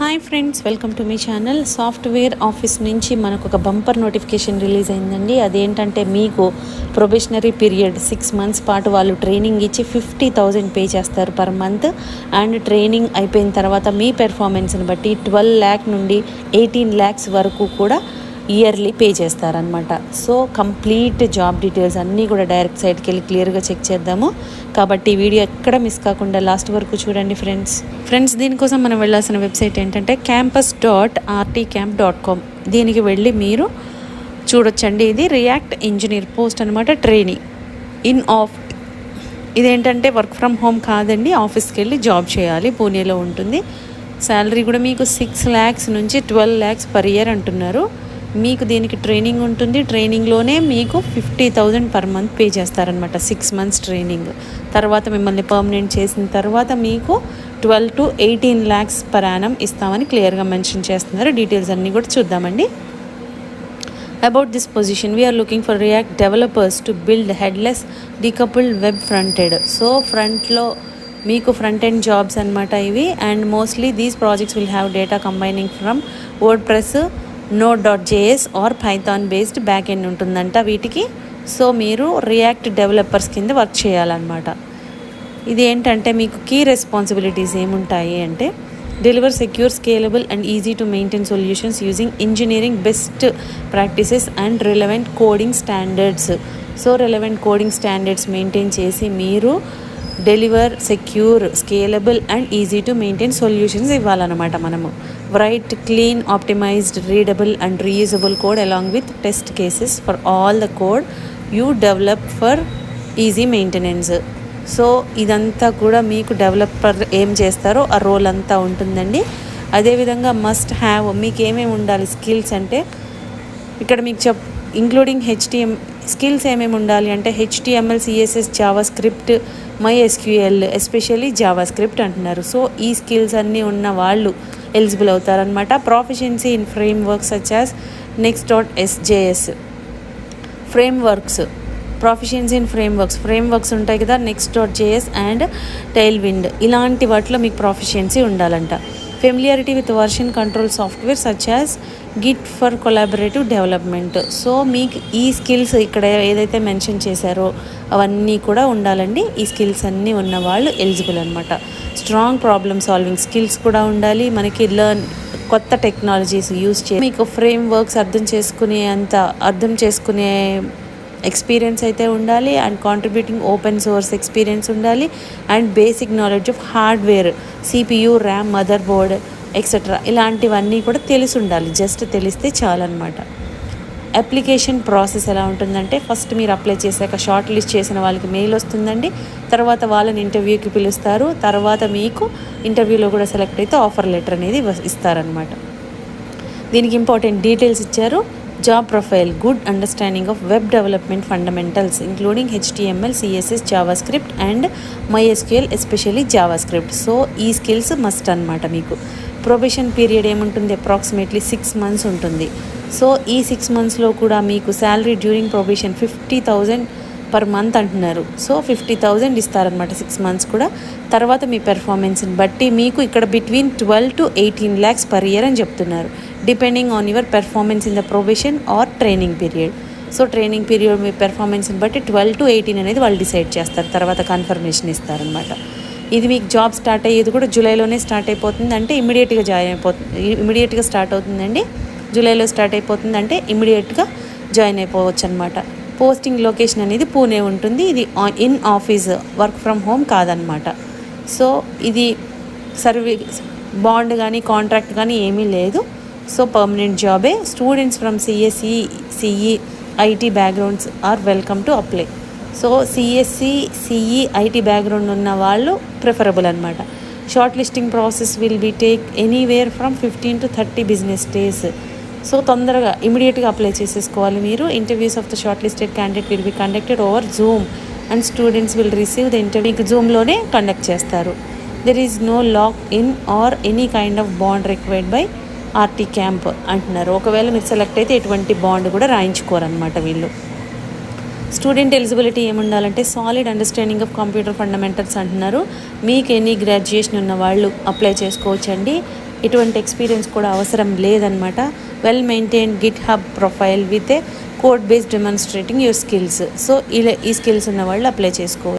Hi friends welcome to మీ channel software office నుంచి మనకు ఒక బంపర్ నోటిఫికేషన్ రిలీజ్ అయిందండి. అదేంటంటే మీకు ప్రొబేషనరీ పీరియడ్ సిక్స్ మంత్స్ పాటు వాళ్ళు ట్రైనింగ్ ఇచ్చి ఫిఫ్టీ థౌజండ్ పే చేస్తారు పర్ మంత్ అండ్ ట్రైనింగ్ అయిపోయిన తర్వాత మీ పెర్ఫార్మెన్స్ని బట్టి ట్వెల్వ్ ల్యాక్ నుండి ఎయిటీన్ ల్యాక్స్ వరకు కూడా ఇయర్లీ పే చేస్తారనమాట సో కంప్లీట్ జాబ్ డీటెయిల్స్ అన్నీ కూడా డైరెక్ట్ సైట్కి వెళ్ళి క్లియర్గా చెక్ చేద్దాము. కాబట్టి ఈ వీడియో ఎక్కడ మిస్ కాకుండా లాస్ట్ వరకు చూడండి ఫ్రెండ్స్. ఫ్రెండ్స్ దీనికోసం మనం వెళ్ళాల్సిన వెబ్సైట్ ఏంటంటే campus dot RT camp dot com దీనికి వెళ్ళి మీరు చూడొచ్చండి. ఇది రియాక్ట్ ఇంజనీర్ పోస్ట్ అనమాట ట్రైనింగ్ ఇన్ ఆఫ్ ఇదేంటంటే వర్క్ ఫ్రమ్ హోమ్ కాదండి ఆఫీస్కి వెళ్ళి జాబ్ చేయాలి పూణేలో ఉంటుంది. శాలరీ కూడా మీకు సిక్స్ ల్యాక్స్ నుంచి ట్వెల్వ్ ల్యాక్స్ పర్ ఇయర్ అంటున్నారు. మీకు దీనికి ట్రైనింగ్ ఉంటుంది. ట్రైనింగ్లోనే మీకు fifty thousand per month pay చేస్తారనమాట సిక్స్ మంత్స్ ట్రైనింగ్ తర్వాత మిమ్మల్ని పర్మనెంట్ చేసిన తర్వాత మీకు twelve to eighteen lakhs per annum ఇస్తామని క్లియర్గా మెన్షన్ చేస్తున్నారు. డీటెయిల్స్ అన్నీ కూడా చూద్దామండి. About this position we're looking for React developers to build headless headless web frontend so ఫ్రంట్లో మీకు ఫ్రంట్ ఎండ్ జాబ్స్ అనమాట ఇవి. And mostly these projects will have data combining from WordPress node dot JS or Python based back end ఉంటుందంట వీటికి. So మీరు react developers కింద work చేయాలన్నమాట. ఇది ఏంటంటే మీకు కీ రెస్పాన్సిబిలిటీస్ ఏముంటాయి అంటే deliver secure scalable and easy to maintain solutions using engineering best practices and relevant coding standards so relevant coding standards maintain చేసి మీరు deliver secure scalable and easy to maintain solutions ఇవ్వాలన్నమాట మనము. Write clean optimised readable and reusable code along with test cases for all the code you develop for easy maintenance so ఇదంతా కూడా మీకు developer ఏం చేస్తారో ఆ role అంతా ఉంటుందండి. అదేవిధంగా మస్ట్ హ్యావ్ మీకు ఏమేమి ఉండాలి స్కిల్స్ అంటే ఇక్కడ మీకు చెప్ ఇంక్లూడింగ్ హెచ్టిఎం స్కిల్స్ ఏమేమి ఉండాలి అంటే HTML CSS JavaScript MySQL especially JavaScript అంటున్నారు. సో ఈ స్కిల్స్ అన్నీ ఉన్న వాళ్ళు ఎలిజిబుల్ అవుతారనమాట proficiency in frameworks such as Next dot JS frameworks proficiency in frameworks frameworks ఉంటాయి కదా Next dot JS and Tailwind ఇలాంటి వాటిలో మీకు ప్రాఫిషియన్సీ ఉండాలంట. Familiarity with version control software such as Git for collaborative development so మీకు ఈ skills ఇక్కడ ఏదైతే మెన్షన్ చేశారో అవన్నీ కూడా ఉండాలండి. ఈ స్కిల్స్ అన్నీ ఉన్న వాళ్ళు ఎలిజిబుల్ అనమాట స్ట్రాంగ్ ప్రాబ్లమ్ సాల్వింగ్ స్కిల్స్ కూడా ఉండాలి. మనకి లర్న్ కొత్త టెక్నాలజీస్ యూస్ చేసి మీకు ఫ్రేమ్ వర్క్స్ అర్థం చేసుకునే అంత అర్థం చేసుకునే ఎక్స్పీరియన్స్ అయితే ఉండాలి and contributing open source experience ఉండాలి and basic knowledge of hardware CPU RAM motherboard etcetera ఇలాంటివన్నీ కూడా తెలిసి ఉండాలి. జస్ట్ తెలిస్తే చాలన్నమాట. అప్లికేషన్ ప్రాసెస్ ఎలా ఉంటుందంటే ఫస్ట్ మీరు అప్లై చేశాక షార్ట్ లిస్ట్ చేసిన వాళ్ళకి మెయిల్ వస్తుందండి. తర్వాత వాళ్ళని ఇంటర్వ్యూకి పిలుస్తారు. తర్వాత మీకు ఇంటర్వ్యూలో కూడా సెలెక్ట్ అయితే ఆఫర్ లెటర్ అనేది ఇస్తారనమాట దీనికి ఇంపార్టెంట్ డీటెయిల్స్ ఇచ్చారు. Job profile good understanding of web development fundamentals including HTML CSS JavaScript and MySQL especially JavaScript so ఈ స్కిల్స్ మస్ట్ అనమాట మీకు. ప్రొబేషన్ పీరియడ్ ఏముంటుంది? అప్రాక్సిమేట్లీ సిక్స్ మంత్స్ ఉంటుంది. సో ఈ సిక్స్ మంత్స్లో కూడా మీకు salary during probation fifty thousand per month అంటున్నారు. సో ఫిఫ్టీ థౌజండ్ ఇస్తారనమాట సిక్స్ మంత్స్ కూడా. తర్వాత మీ పెర్ఫార్మెన్స్ని బట్టి మీకు ఇక్కడ between twelve to eighteen lakhs per year అని చెప్తున్నారు. Depending on your performance in the profession or training period so training period మీ పెర్ఫార్మెన్స్ని బట్టి ట్వెల్వ్ టు ఎయిటీన్ అనేది వాళ్ళు డిసైడ్ చేస్తారు. తర్వాత కన్ఫర్మేషన్ ఇస్తారనమాట ఇది మీకు జాబ్ స్టార్ట్ అయ్యేది కూడా జూలైలోనే స్టార్ట్ అయిపోతుంది. అంటే ఇమీడియట్గా జాయిన్ అయిపోతుంది. ఇమీడియట్గా స్టార్ట్ అవుతుందండి. జూలైలో స్టార్ట్ అయిపోతుంది అంటే ఇమీడియట్గా జాయిన్ అయిపోవచ్చు అనమాట పోస్టింగ్ లొకేషన్ అనేది పూణే ఉంటుంది. ఇది in office work from home కాదనమాట సో ఇది సర్వీస్ బాండ్ కానీ కాంట్రాక్ట్ కానీ ఏమీ లేదు. సో పర్మనెంట్ జాబే students from CSE CE IT backgrounds are welcome to apply so CSC CE IT background ఉన్న వాళ్ళు ప్రిఫరబుల్ అనమాట shortlisting process will be take anywhere from fifteen to thirty business days so తొందరగా ఇమీడియట్గా apply చేసేసుకోవాలి మీరు. Interviews of the shortlisted candidate will be conducted over Zoom and students will receive the interview జూమ్లోనే conduct చేస్తారు. There is no lock in or any kind of bond required by RT camp అంటున్నారు. ఒకవేళ మీరు select అయితే ఎటువంటి bond కూడా రాయించుకోరనమాట వీళ్ళు. Student eligibility ఏముండాలంటే solid understanding of computer fundamentals అంటున్నారు. మీకు ఎనీ గ్రాడ్యుయేషన్ ఉన్న వాళ్ళు అప్లై చేసుకోవచ్చండి. ఎటువంటి ఎక్స్పీరియన్స్ కూడా అవసరం లేదనమాట well maintain GitHub profile with a code based demonstrating your skills so ఇలా ఈ స్కిల్స్ ఉన్న వాళ్ళు అప్లై చేసుకోవచ్చు.